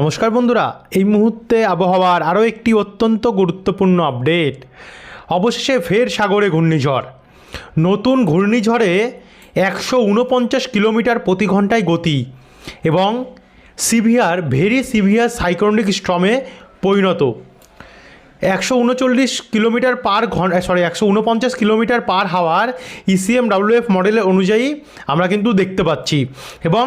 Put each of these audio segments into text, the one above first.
নমস্কার বন্ধুরা, এই মুহূর্তে আবহাওয়ার আরও একটি অত্যন্ত গুরুত্বপূর্ণ আপডেট। অবশেষে ফের সাগরে ঘূর্ণিঝড়। নতুন ঘূর্ণিঝড়ে একশো উনপঞ্চাশ কিলোমিটার প্রতি ঘন্টায় গতি এবং সিভিয়ার, ভেরি সিভিয়ার সাইক্লোনিক স্ট্রমে পরিণত। একশো উনচল্লিশ কিলোমিটার পার ঘণ্টা সরি একশো উনপঞ্চাশ কিলোমিটার পার হাওয়ার ইসিএম ডাব্লিউএফ মডেলের অনুযায়ী আমরা কিন্তু দেখতে পাচ্ছি। এবং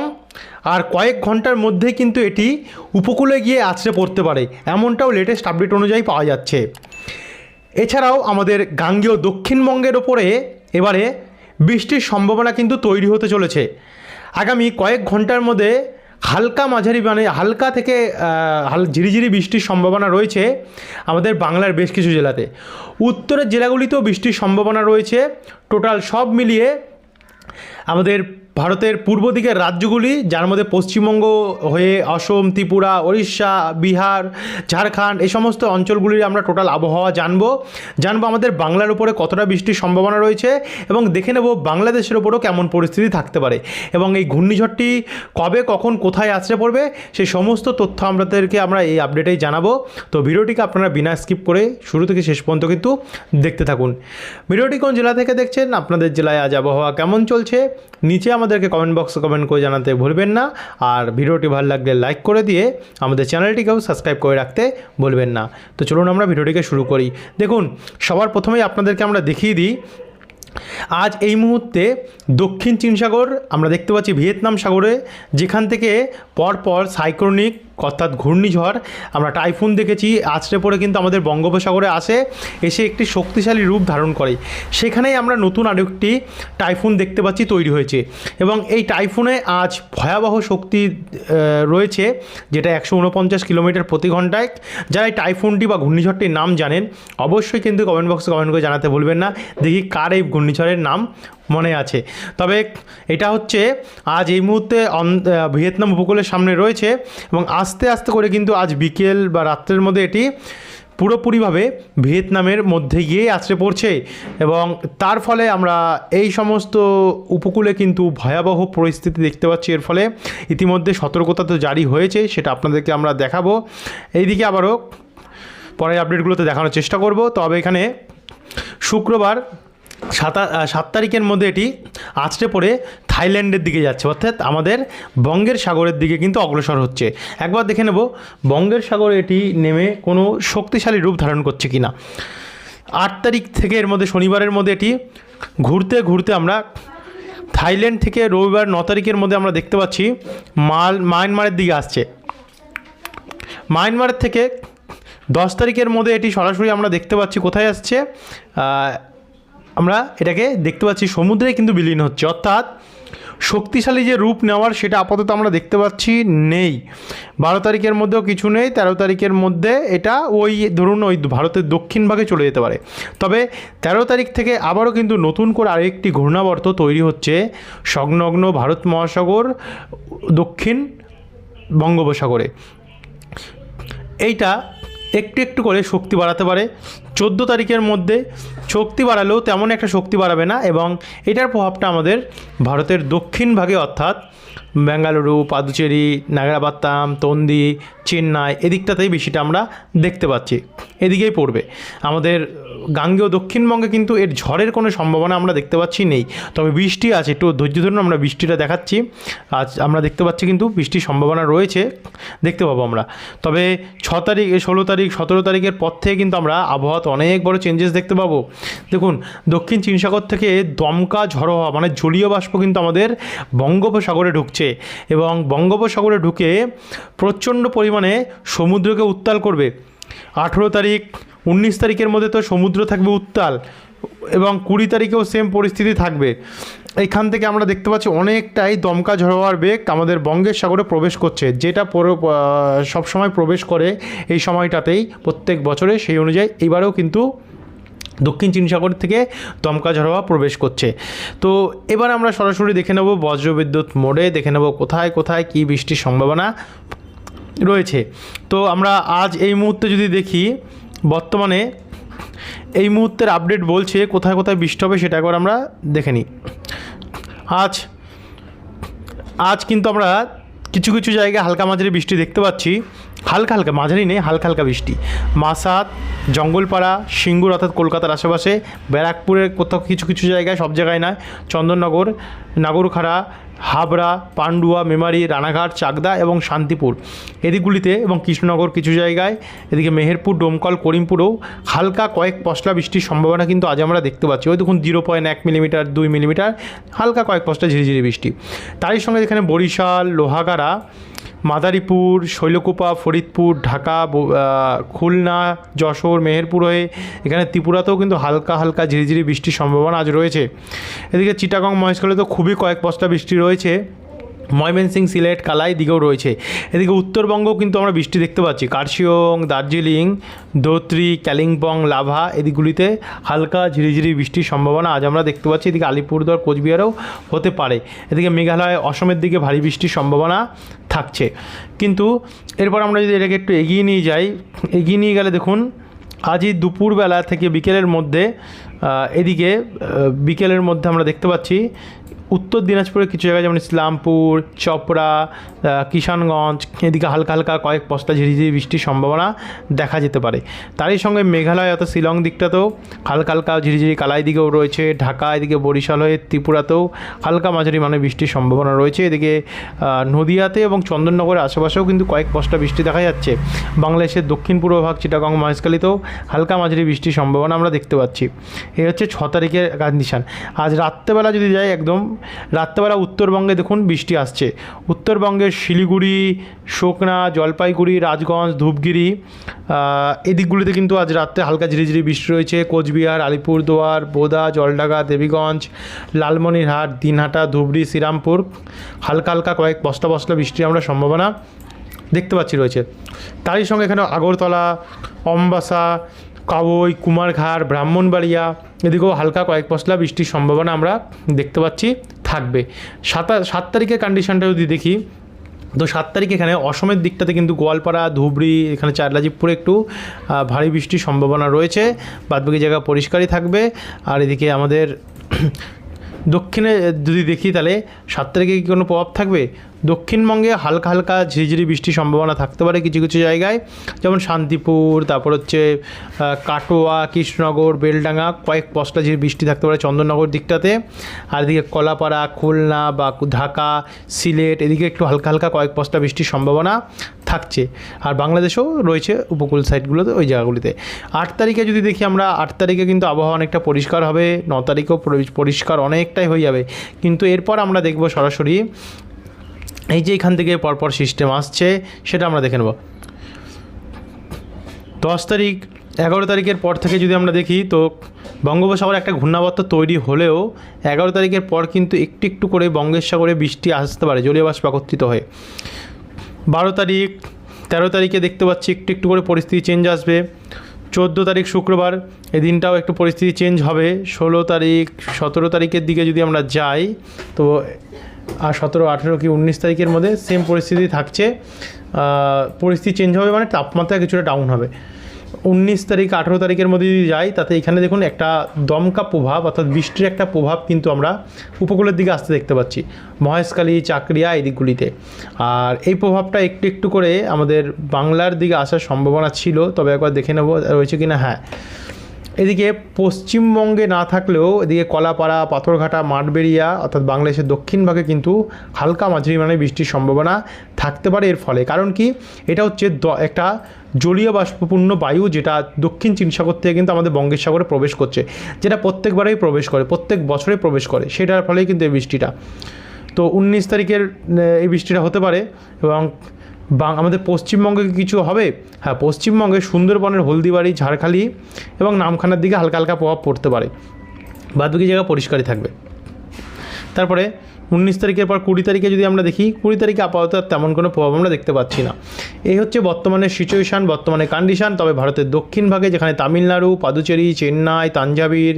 আর কয়েক ঘণ্টার মধ্যে কিন্তু এটি উপকূলে গিয়ে আছড়ে পড়তে পারে। এমনটাও লেটেস্ট আপডেট অনুযায়ী পাওয়া যাচ্ছে। এছাড়াও আমাদের গাঙ্গেয় দক্ষিণবঙ্গের ওপরে এবারে বৃষ্টির সম্ভাবনা কিন্তু তৈরি হতে চলেছে। আগামী কয়েক ঘণ্টার মধ্যে হালকা মাঝারি মানে হালকা থেকে হাল, ঝিরিঝিরি বৃষ্টির সম্ভাবনা রয়েছে আমাদের বাংলার বেশ কিছু জেলাতে। উত্তরের জেলাগুলিতেও বৃষ্টির সম্ভাবনা রয়েছে। টোটাল সব মিলিয়ে আমাদের ভারতের পূর্ব দিকের রাজ্যগুলি, যার মধ্যে পশ্চিমবঙ্গ হয়ে অসম, ত্রিপুরা, ওড়িশা, বিহার, ঝাড়খণ্ড, এই সমস্ত অঞ্চলগুলির আমরা টোটাল আবহাওয়া জানব। জানব আমাদের বাংলার উপরে কতটা বৃষ্টির সম্ভাবনা রয়েছে এবং দেখে নেব বাংলাদেশের ওপরও কেমন পরিস্থিতি থাকতে পারে। এবং এই ঘূর্ণিঝড়টি কবে, কখন, কোথায় আছড়ে পড়বে, সেই সমস্ত তথ্য আমাদেরকে আমরা এই আপডেটেই জানাব। তো ভিডিওটিকে আপনারা বিনা স্কিপ করে শুরু থেকে শেষ পর্যন্ত কিন্তু দেখতে থাকুন। ভিডিওটি কোন জেলা থেকে দেখছেন? আপনাদের জেলায় আজ আবহাওয়া কেমন চলছে? নিচে আমাদেরকে কমেন্ট বক্সে কমেন্ট করে জানাতে ভুলবেন না। আর ভিডিওটি ভালো লাগলে লাইক করে দিয়ে আমাদের চ্যানেলটিকেও সাবস্ক্রাইব করে রাখতে ভুলবেন না। তো চলুন আমরা ভিডিওটিকে শুরু করি। দেখুন, সবার প্রথমেই আপনাদেরকে আমরা দেখিয়ে দিই, আজ এই মুহূর্তে দক্ষিণ চীন সাগর, আমরা দেখতে পাচ্ছি ভিয়েতনাম সাগরে, যেখান থেকে পরপর সাইক্লোনিক অর্থাৎ ঘূর্ণিঝড়, আমরা টাইফুন দেখেছি, আছড়ে পড়ে কিন্তু আমাদের বঙ্গোপসাগরে আসে, এসে একটি শক্তিশালী রূপ ধারণ করে। সেখানেই আমরা নতুন আরেকটি টাইফুন দেখতে পাচ্ছি তৈরি হয়েছে। এবং এই টাইফুনে আজ ভয়াবহ শক্তি রয়েছে, যেটা একশো উনপঞ্চাশ কিলোমিটার প্রতি ঘন্টায়। যারা এই টাইফুনটি বা ঘূর্ণিঝড়টির নাম জানেন, অবশ্যই কিন্তু কমেন্ট বক্সে কমেন্ট করে জানাতে ভুলবেন না। দেখি কার এই ঘূর্ণিঝড়ের নাম। মনে আছে। তবে এটা হচ্ছে আজ এই মুহূর্তে ভিয়েতনাম উপকূলের সামনে রয়েছে এবং আস্তে আস্তে করে কিন্তু আজ বিকেল বা রাত্রের মধ্যে এটি পুরোপুরিভাবে ভিয়েতনামের মধ্যে গিয়ে আছড়ে পড়ছে এবং তার ফলে আমরা এই সমস্ত উপকূলে কিন্তু ভয়াবহ পরিস্থিতি দেখতে পাচ্ছি। এর ফলে ইতিমধ্যে সতর্কতা তো জারি হয়েছে, সেটা আপনাদেরকে আমরা দেখাবো। এইদিকে আবারও পরের আপডেটগুলোতে দেখানোর চেষ্টা করব। তবে এখানে শুক্রবার সাতা সাত তারিখের মধ্যে এটি আছড়ে পড়ে থাইল্যান্ডের দিকে যাচ্ছে। অর্থাৎ আমাদের বঙ্গের সাগরের দিকে কিন্তু অগ্রসর হচ্ছে। একবার দেখে নেব, বঙ্গের সাগরে এটি নেমে কোনো শক্তিশালী রূপ ধারণ করছে কি না আট তারিখ থেকে এর মধ্যে, শনিবারের মধ্যে এটি ঘুরতে ঘুরতে আমরা থাইল্যান্ড থেকে রবিবার ন তারিখের মধ্যে আমরা দেখতে পাচ্ছি, মাল মায়ানমারের দিকে আসছে। মায়ানমারের থেকে দশ তারিখের মধ্যে এটি সরাসরি আমরা দেখতে পাচ্ছি, কোথায় আসছে? আমরা এটাকে দেখতে পাচ্ছি, সমুদ্রে কিন্তু বিলীন হচ্ছে। অর্থাৎ শক্তিশালী যে রূপ নেওয়ার সেটা আপাতত আমরা দেখতে পাচ্ছি নেই। বারো তারিখের মধ্যেও কিছু নেই, তেরো তারিখের মধ্যে এটা ওই, ধরুন ওই ভারতের দক্ষিণ ভাগে চলে যেতে পারে। তবে তেরো তারিখ থেকে আবারও কিন্তু নতুন করে আরেকটি ঘূর্ণাবর্ত তৈরি হচ্ছে, সংলগ্ন ভারত মহাসাগর, দক্ষিণ বঙ্গোপসাগরে। এইটা একটু একটু করে শক্তি বাড়াতে পারে। চোদ্দ তারিখের মধ্যে শক্তি বাড়ালেও তেমন একটা শক্তি বাড়াবে না এবং এটার প্রভাবটা আমাদের ভারতের দক্ষিণ ভাগে অর্থাৎ বেঙ্গালুরু, পাদুচেরি, নাগরাবাত্তাম, তন্দি, চেন্নাই এদিকটাতেই বেশিটা আমরা দেখতে পাচ্ছি। এদিকেই পড়বে। আমাদের গাঙ্গেয় দক্ষিণবঙ্গে কিন্তু এর ঝড়ের কোনো সম্ভাবনা আমরা দেখতে পাচ্ছি নেই। তবে বৃষ্টি আছে, একটু ধৈর্য ধরুন, আমরা বৃষ্টিটা দেখাচ্ছি। আজ আমরা দেখতে পাচ্ছি কিন্তু বৃষ্টির সম্ভাবনা রয়েছে, দেখতে পাবো আমরা। তবে ছ তারিখ, ষোলো তারিখ, সতেরো তারিখের পর থেকে কিন্তু আমরা আবহাওয়াতে অনেক বড় চেঞ্জেস দেখতে পাবো। দেখুন, দক্ষিণ চীন সাগর থেকে দমকা ঝড়ো হওয়া মানে জলীয় বাষ্প কিন্তু আমাদের বঙ্গোপসাগরে ঢুকছে। এবং বঙ্গোপসাগরে ঢুকে প্রচণ্ড পরিমাণে সমুদ্রকে উত্তাল করবে। আঠেরো তারিখ, উনিশ তারিখের মধ্যে তো সমুদ্র থাকবে উত্তাল এবং কুড়ি তারিখেও সেম পরিস্থিতি থাকবে। এখান থেকে আমরা দেখতে পাচ্ছি অনেকটাই দমকা ঝড় হওয়ার বেগ আমাদের বঙ্গের সাগরে প্রবেশ করছে, যেটা পরে সব সময় প্রবেশ করে এই সময়টাতেই প্রত্যেক বছরে সেই অনুযায়ী। এবারেও কিন্তু দক্ষিণ চীন সাগর থেকে দমকা ঝড় প্রবেশ করছে। তো এবার আমরা সরাসরি দেখে নেব বজ্রবিদ্যুৎ মোড়ে, দেখে নেব কোথায় কোথায় কী বৃষ্টির সম্ভাবনা রয়েছে। তো আমরা আজ এই মুহূর্তে যদি দেখি, বর্তমানে এই মুহূর্তের আপডেট বলছে কোথায় কোথায় বৃষ্টি হবে সেটা একবার আমরা দেখে নিই। আজ আজ কিন্তু আমরা কিছু কিছু জায়গায় হালকা মাঝারি বৃষ্টি দেখতে পাচ্ছি। হালকা হালকা, মাঝারি নেই, হালকা হালকা বৃষ্টি। মাসাত জঙ্গলপাড়া, সিঙ্গুর অর্থাৎ কলকাতার আশেপাশে, ব্যারাকপুরের কোথাও কিছু কিছু জায়গায়, সব জায়গায় নয়, চন্দননগর, নাগরখাড়া, হাবড়া, পান্ডুয়া, মেমারি, রানাঘাট, চাকদা এবং শান্তিপুর। এদিকগুলিতে এবং কৃষ্ণনগর কিছু জায়গায়, এদিকে মেহেরপুর, ডোমকল, করিমপুরেও হালকা কয়েক পশলা বৃষ্টির সম্ভাবনা কিন্তু আজ আমরা দেখতে পাচ্ছি। ওই দেখুন, জিরো পয়েন্ট এক মিলিমিটার, দুই মিলিমিটার, হালকা কয়েক পশলা ঝিরিঝিরি বৃষ্টি। তারই সঙ্গে এখানে বরিশাল, লোহাগাড়া মাদারীপুর, শৈলকুপা, ফরিদপুর, ঢাকা খুলনা, যশোর, মেহেরপুর হয়ে এখানে ত্রিপুরাতেও কিন্তু হালকা হালকা ঝিরিঝিরি বৃষ্টির সম্ভাবনা আজ রয়েছে। এদিকে চিটাগং মহেশখালে তো খুবই কয়েক বস্তা বৃষ্টি রয়েছে। ময়মনসিং সিলেট কালাই দিকেও রয়েছে। এদিকে উত্তরবঙ্গও কিন্তু আমরা বৃষ্টি দেখতে পাচ্ছি। কার্শিয়ং দার্জিলিং দোত্রি কালিম্পং লাভা এদিকগুলিতে হালকা ঝিরিঝিরি বৃষ্টির সম্ভাবনা আজ আমরা দেখতে পাচ্ছি। এদিকে আলিপুরদুয়ার, কোচবিহারেও হতে পারে। এদিকে মেঘালয়, অসমের দিকে ভারী বৃষ্টির সম্ভাবনা থাকছে। কিন্তু এরপর আমরা যদি এটাকে একটু এগিয়ে নিয়ে যাই, এগিয়ে নিয়ে গেলে দেখুন, আজই দুপুরবেলা থেকে বিকেলের মধ্যে এদিকে বিকেলের মধ্যে আমরা দেখতে পাচ্ছি উত্তর দিনাজপুরের কিছু জায়গায়, যেমন ইসলামপুর, চপড়া কিষানগঞ্জ, এদিকে হালকা হালকা কয়েক পশলা ঝিরিঝিরি বৃষ্টির সম্ভাবনা দেখা যেতে পারে। তারই সঙ্গে মেঘালয় অর্থাৎ শিলং দিকটাতেও হালকা হালকা ঝিরিঝিরি কালাই দিকেও রয়েছে, ঢাকা এদিকে বরিশাল হয়ে ত্রিপুরাতেও হালকা মাঝারি মানে বৃষ্টির সম্ভাবনা রয়েছে। এদিকে নদিয়াতে এবং চন্দননগরের আশেপাশেও কিন্তু কয়েক পশলা বৃষ্টি দেখা যাচ্ছে। বাংলাদেশের দক্ষিণ পূর্ব ভাগ, চিটাগং, মহেশখালীতেও হালকা মাঝারি বৃষ্টির সম্ভাবনা আমরা দেখতে পাচ্ছি। এই হচ্ছে ছ তারিখের কন্ডিশান আজ রাত্রেবেলা যদি যাই একদম রাত্রেবেলা উত্তরবঙ্গে দেখুন বৃষ্টি আসছে। উত্তরবঙ্গের শিলিগুড়ি শোকনা জলপাইগুড়ি রাজগঞ্জ ধূপগিরি আহ, এই দিকগুলিতে কিন্তু আজ রাত্রে হালকা ঝিরিঝিরি বৃষ্টি রয়েছে। কোচবিহার আলিপুরদুয়ার বোদা জলডাঙ্গা দেবীগঞ্জ লালমনিরহাট দিনহাটা ধুবড়ি শ্রীরামপুর হালকা হালকা কয়েক বস্তা বস্তা বৃষ্টির আমরা সম্ভাবনা দেখতে পাচ্ছি রয়েছে। তারই সঙ্গে এখানে আগরতলা অম্বাসা কাবই কুমারঘাট, ব্রাহ্মণবাড়িয়া, এদিকেও হালকা কয়েক পশলা বৃষ্টির সম্ভাবনা আমরা দেখতে পাচ্ছি থাকবে। সাতা, সাত তারিখের কন্ডিশনটা যদি দেখি, তো সাত তারিখ এখানে অসমের দিকটাতে কিন্তু গোয়ালপাড়া, ধুবড়ি, এখানে চারলাজিপুরে একটু ভারী বৃষ্টির সম্ভাবনা রয়েছে। বাদবাকি জায়গা পরিষ্কারই থাকবে। আর এদিকে আমাদের দক্ষিণে যদি দেখি তাহলে সাত তারিখে কি কোনো প্রভাব থাকবে? দক্ষিণবঙ্গে হালকা হালকা ঝিরিঝিরি বৃষ্টির সম্ভাবনা থাকতে পারে কিছু কিছু জায়গায়। যেমন শান্তিপুর, তারপর হচ্ছে কাটোয়া, কৃষ্ণনগর, বেলডাঙ্গা, কয়েক পশলা ঝিরি বৃষ্টি থাকতে পারে চন্দননগর দিকটাতে। আর এদিকে কলাপাড়া, খুলনা বা ঢাকা, সিলেট, এদিকে একটু হালকা হালকা কয়েক পশলা বৃষ্টির সম্ভাবনা। থাকছে। আর বাংলাদেশেও রয়েছে উপকূল সাইডগুলোতে ওই জায়গাগুলিতে। আট তারিখে যদি দেখি আমরা, আট তারিখে কিন্তু আবহাওয়া অনেকটা পরিষ্কার হবে, ন তারিখেও পরিষ্কার অনেকটাই হয়ে যাবে। কিন্তু এরপর আমরা দেখব সরাসরি এই যে এখান থেকে পরপর সিস্টেম আসছে, সেটা আমরা দেখে নেব। দশ তারিখ, এগারো তারিখের পর থেকে যদি আমরা দেখি, তো বঙ্গোপসাগরে একটা ঘূর্ণাবর্ত তৈরি হলেও এগারো তারিখের পর কিন্তু একটু একটু করে বঙ্গের সাগরে বৃষ্টি আসতে পারে জলীয় বাষ্প একত্রিত হয়ে। বারো তারিখ, তেরো তারিখে দেখতে পাচ্ছি একটু একটু করে পরিস্থিতি চেঞ্জ আসবে। চোদ্দ তারিখ শুক্রবার এই দিনটাও একটু পরিস্থিতি চেঞ্জ হবে। ষোলো তারিখ, সতেরো তারিখের দিকে যদি আমরা যাই, তো আর সতেরো, আঠেরো কি উনিশ তারিখের মধ্যে সেম পরিস্থিতি থাকছে। পরিস্থিতি চেঞ্জ হবে মানে তাপমাত্রা কিছুটা ডাউন হবে। উনিশ তারিখ, আঠেরো তারিখের মধ্যে যদি যাই, তাতে এখানে দেখুন একটা দমকা প্রভাব, অর্থাৎ বৃষ্টির একটা প্রভাব কিন্তু আমরা উপকূলের দিকে আসতে দেখতে পাচ্ছি। মহেশখালী, চাকরিয়া এই দিকগুলিতে। আর এই প্রভাবটা একটু একটু করে আমাদের বাংলার দিকে আসার সম্ভাবনা ছিল, তবে একবার দেখে নেব, রয়েছে কি না হ্যাঁ। এদিকে পশ্চিমবঙ্গে না থাকলেও এদিকে কলাপাড়া, পাথরঘাটা, মাঠবেড়িয়া, অর্থাৎ বাংলাদেশের দক্ষিণ ভাগে কিন্তু হালকা মাঝারি মানে বৃষ্টির সম্ভাবনা থাকতে পারে এর ফলে। কারণ কি? এটা হচ্ছে একটা জলীয় বাষ্পপূর্ণ বায়ু যেটা দক্ষিণ চীন সাগর থেকে কিন্তু আমাদের বঙ্গের সাগরে প্রবেশ করছে, যেটা প্রত্যেকবারেই প্রবেশ করে, প্রত্যেক বছরে প্রবেশ করে। সেটার ফলেই কিন্তু এই বৃষ্টিটা। তো উনিশ তারিখের এই বৃষ্টিটা হতে পারে এবং বাং আমাদের পশ্চিমবঙ্গে কিছু হবে? হ্যাঁ পশ্চিমবঙ্গে সুন্দরবনের হলদিবাড়ি, ঝাড়খালি এবং নামখানার দিকে হালকা হালকা প্রভাব পড়তে পারে। বাদবাকি জায়গা পরিষ্কারই থাকবে। তারপরে উনিশ তারিখের পর কুড়ি তারিখে যদি আমরা দেখি, কুড়ি তারিখে আপাতত তেমন কোনো প্রভাব আমরা দেখতে পাচ্ছি না। এই হচ্ছে বর্তমানে সিচুয়েশান বর্তমানে কন্ডিশান তবে ভারতের দক্ষিণ ভাগে, যেখানে তামিলনাড়ু, পাদুচেরি, চেন্নাই, তাঞ্জাবির,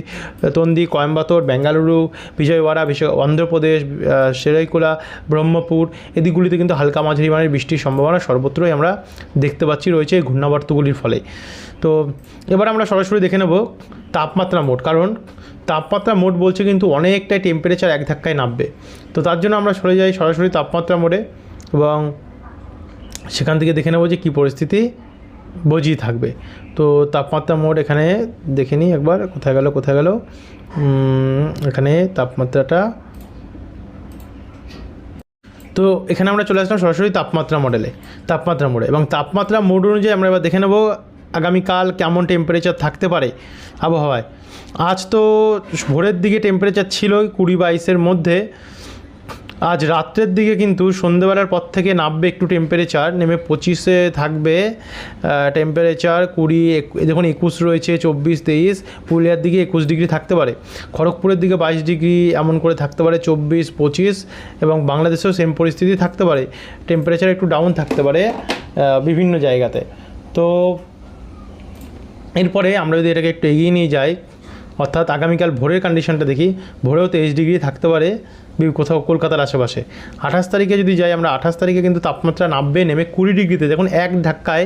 তন্দি কোয়েম্বাতোর বেঙ্গালুরু, বিজয়ওয়াড়া বিশ অন্ধ্রপ্রদেশ সেরাইকুলা ব্রহ্মপুর, এদিকগুলিতে কিন্তু হালকা মাঝারি মানের বৃষ্টির সম্ভাবনা সর্বত্রই আমরা দেখতে পাচ্ছি, রয়েছে এই ঘূর্ণাবর্তগুলির ফলে। তো এবার আমরা সরাসরি দেখে নেব, তাপমাত্রা মোট। কারণ তাপমাত্রা মোট বলছে কিন্তু অনেকটাই টেম্পারেচার এক ধাক্কায় নামবে। তো তার জন্য আমরা সরে যাই সরাসরি তাপমাত্রা মোড়ে এবং সেখান থেকে দেখে নেব যে কী পরিস্থিতি বজিয়ে থাকবে। তো তাপমাত্রা মোড এখানে দেখে নিই একবার, কোথায় গেল কোথায় গেল? এখানে তাপমাত্রাটা। তো এখানে আমরা চলে আসলাম সরাসরি তাপমাত্রা মডেলে, তাপমাত্রা মোডে এবং তাপমাত্রা মোড অনুযায়ী আমরা এবার দেখে নেব আগামীকাল কেমন টেম্পারেচার থাকতে পারে আবহাওয়ায়। আজ তো ভোরের দিকে টেম্পারেচার ছিল কুড়ি বাইশের মধ্যে। আজ রাত্রের দিকে কিন্তু সন্ধেবেলার পর থেকে নামবে একটু টেম্পারেচার নেমে পঁচিশে থাকবে টেম্পারেচার কুড়ি দেখুন একুশ রয়েছে, চব্বিশ, তেইশ, পুরুলিয়ার দিকে একুশ ডিগ্রি থাকতে পারে। খড়গপুরের দিকে বাইশ ডিগ্রি এমন করে থাকতে পারে, চব্বিশ, পঁচিশ এবং বাংলাদেশেও সেম পরিস্থিতি থাকতে পারে। টেম্পারেচার একটু ডাউন থাকতে পারে বিভিন্ন জায়গাতে। তো এরপরে আমরা যদি এটাকে একটু এগিয়ে নিয়ে যাই অর্থাৎ আগামীকাল ভোরের কন্ডিশনটা দেখি। ভোরেও তেইশ ডিগ্রি থাকতে পারে কোথাও কলকাতার আশেপাশে। আঠাশ তারিখে যদি যাই আমরা, আঠাশ তারিখে কিন্তু তাপমাত্রা নামবে, নেমে কুড়ি ডিগ্রিতে। দেখুন, এক ধাক্কায়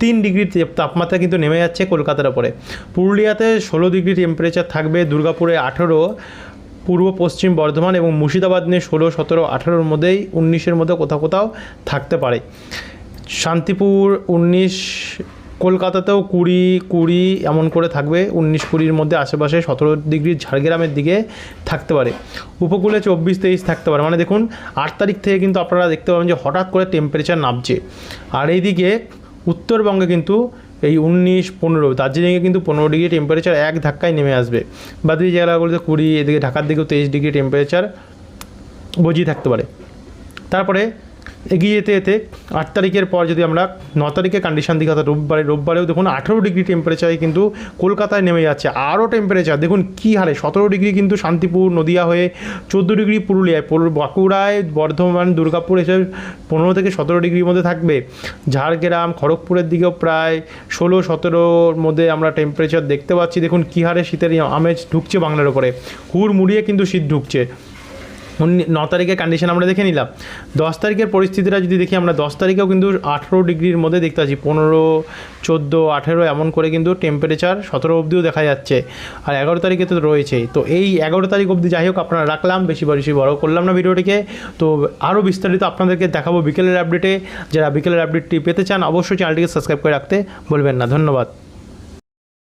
তিন ডিগ্রি তাপমাত্রা কিন্তু নেমে যাচ্ছে কলকাতার ওপরে। পুরুলিয়াতে ষোলো ডিগ্রি টেম্পারেচার থাকবে, দুর্গাপুরে আঠেরো, পূর্ব পশ্চিম বর্ধমান এবং মুর্শিদাবাদ নিয়ে ষোলো, সতেরো, আঠেরোর মধ্যেই উনিশের মধ্যে কোথাও কোথাও থাকতে পারে। শান্তিপুর উনিশ কলকাতাতেও কুড়ি কুড়ি এমন করে থাকবে। উনিশ কুড়ির মধ্যে আশেপাশে সতেরো ডিগ্রি ঝাড়গ্রামের দিকে থাকতে পারে। উপকূলে চব্বিশ, তেইশ থাকতে পারে। মানে দেখুন, আট তারিখ থেকে কিন্তু আপনারা দেখতে পাবেন যে হঠাৎ করে টেম্পারেচার নামছে। আর এইদিকে উত্তরবঙ্গে কিন্তু এই উনিশ, পনেরো, দার্জিলিংয়ে কিন্তু পনেরো ডিগ্রি টেম্পারেচার এক ধাক্কায় নেমে আসবে। বাকি জায়গাগুলোতে কুড়ি, এদিকে ঢাকার দিকেও তেইশ ডিগ্রি টেম্পারেচার বজিয়ে থাকতে পারে। তারপরে এগিয়ে যেতে যেতে আট তারিখের পর যদি আমরা ন তারিখে কন্ডিশন দিকে অর্থাৎ রোববারে, রোববারেও দেখুন আঠেরো ডিগ্রি টেম্পারেচারে কিন্তু কলকাতায় নেমে যাচ্ছে। আরও টেম্পারেচার দেখুন কী হারে, সতেরো ডিগ্রি কিন্তু শান্তিপুর, নদিয়া হয়ে চোদ্দ ডিগ্রি পুরুলিয়ায়, পুরু- বাঁকুড়ায়, বর্ধমান, দুর্গাপুর এসব পনেরো থেকে সতেরো ডিগ্রির মধ্যে থাকবে। ঝাড়গ্রাম, খড়গপুরের দিকেও প্রায় ষোলো, সতেরোর মধ্যে আমরা টেম্পারেচার দেখতে পাচ্ছি। দেখুন কী হারে শীতের আমেজ ঢুকছে বাংলার ওপরে হুড় মুড়িয়ে কিন্তু শীত ঢুকছে। ন তারিখের কন্ডিশন আমরা দেখে নিলাম। দশ তারিখের পরিস্থিতিটা যদি দেখি, আমরা দশ তারিখেও কিন্তু আঠেরো ডিগ্রির মধ্যে দেখতে পাচ্ছি। পনেরো, চোদ্দ, আঠেরো এমন করে কিন্তু টেম্পারেচার সতেরো অবধিও দেখা যাচ্ছে। আর এগারো তারিখে তো রয়েছেই তো এই এগারো তারিখ অবধি যাই হোক, আপনারা রাখলাম। বেশি বেশি বড় করলাম না ভিডিওটিকে। তো আরও বিস্তারিত আপনাদেরকে দেখাবো বিকেলের আপডেটে যারা বিকেলের আপডেটটি পেতে চান, অবশ্যই চ্যানেলটিকে সাবস্ক্রাইব করে রাখতে বলবেন না। ধন্যবাদ।